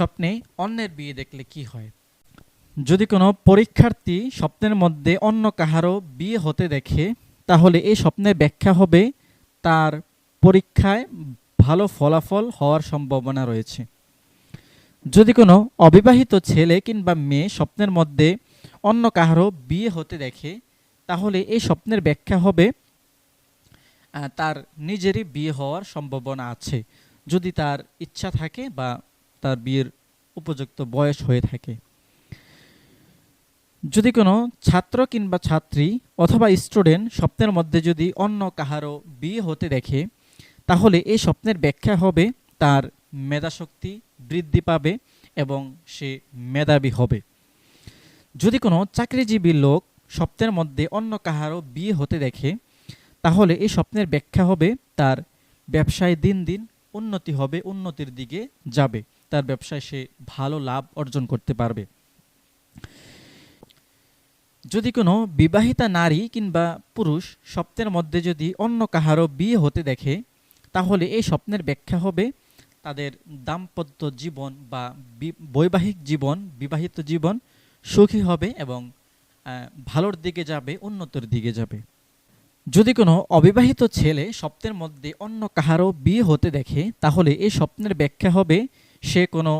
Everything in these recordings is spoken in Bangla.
স্বপ্নে অন্যের বিয়ে দেখলে কি হয়? যদি কোনো পরীক্ষার্থী স্বপ্নের মধ্যে অন্য কাহারও বিয়ে হতে দেখে, তাহলে এই স্বপ্নের ব্যাখ্যা হবে তার পরীক্ষায় ভালো ফলাফল হওয়ার সম্ভাবনা রয়েছে। যদি কোনো অবিবাহিত ছেলে কিংবা মেয়ে স্বপ্নের মধ্যে অন্য কাহারও বিয়ে হতে দেখে, তাহলে এই স্বপ্নের ব্যাখ্যা হবে তার নিজেরই বিয়ে হওয়ার সম্ভাবনা আছে। যদি তার ইচ্ছা থাকে বা তার বিয়ের উপযুক্ত বয়স হয়ে থাকে। যদি কোনো ছাত্র কিংবা ছাত্রী অথবা স্টুডেন্ট স্বপ্নের মধ্যে যদি অন্য কাহারও বিয়ে হতে দেখে, তাহলে এই স্বপ্নের ব্যাখ্যা হবে তার মেধাশক্তি বৃদ্ধি পাবে এবং সে মেধাবী হবে। যদি কোনো চাকরিজীবী লোক স্বপ্নের মধ্যে অন্য কাহারও বিয়ে হতে দেখে, তাহলে এই স্বপ্নের ব্যাখ্যা হবে তার ব্যবসায় দিন দিন উন্নতি হবে, উন্নতির দিকে যাবে। তার ব্যবসায় সে ভালো লাভ অর্জন করতে পারবে। যদি কোনো বিবাহিতা নারী কিংবা পুরুষ স্বপ্নের মধ্যে যদি অন্য কাহারও বিয়ে হতে দেখে, তাহলে এই স্বপ্নের ব্যাখ্যা হবে তাদের দাম্পত্য জীবন বা বৈবাহিক জীবন, বিবাহিত জীবন সুখী হবে এবং ভালোর দিকে যাবে, উন্নতর দিকে যাবে। যদি কোনো অবিবাহিত ছেলে স্বপ্নের মধ্যে অন্য কাহারও বিয়ে হতে দেখে, তাহলে এই স্বপ্নের ব্যাখ্যা হবে সে কোনো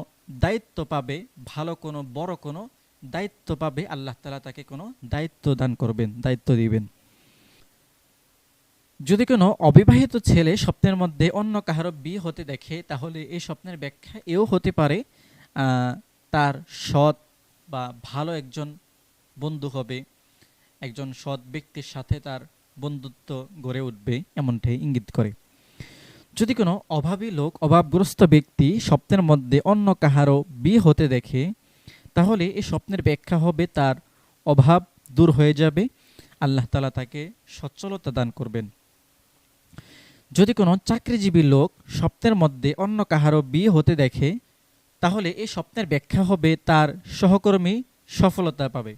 দায়িত্ব পাবে, ভালো কোনো, বড় কোনো দায়িত্ব পাবে, আল্লাহ তালা তাকে কোনো দায়িত্ব দান করবেন, দায়িত্ব দিবেন। যদি কোনো অবিবাহিত ছেলে স্বপ্নের মধ্যে অন্য কাহারও বিয়ে হতে দেখে, তাহলে এই স্বপ্নের ব্যাখ্যা এও হতে পারে তার সৎ বা ভালো একজন বন্ধু হবে, একজন সৎ ব্যক্তির সাথে তার বন্ধুত্ব গড়ে উঠবে, এমনটাই ইঙ্গিত করে। যদি কোনো অভাবী লোক, অভাবগ্রস্ত ব্যক্তি স্বপ্নের মধ্যে অন্য কাহারও বিয়ে হতে দেখে, তাহলে এই স্বপ্নের ব্যাখ্যা হবে তার অভাব দূর হয়ে যাবে। আল্লাহ তালা তাকে সচ্ছলতা দান করবেন। যদি কোনো চাকরিজীবী লোক স্বপ্নের মধ্যে অন্য কাহারও বিয়ে হতে দেখে, তাহলে এই স্বপ্নের ব্যাখ্যা হবে তার সহকর্মী সফলতা পাবে।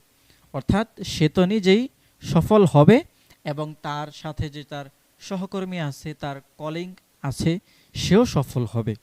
অর্থাৎ সে তো নিজেই সফল হবে এবং তার সাথে যে তার সহকর্মী আছে, তার কলিং আছে সেও সফল হবে।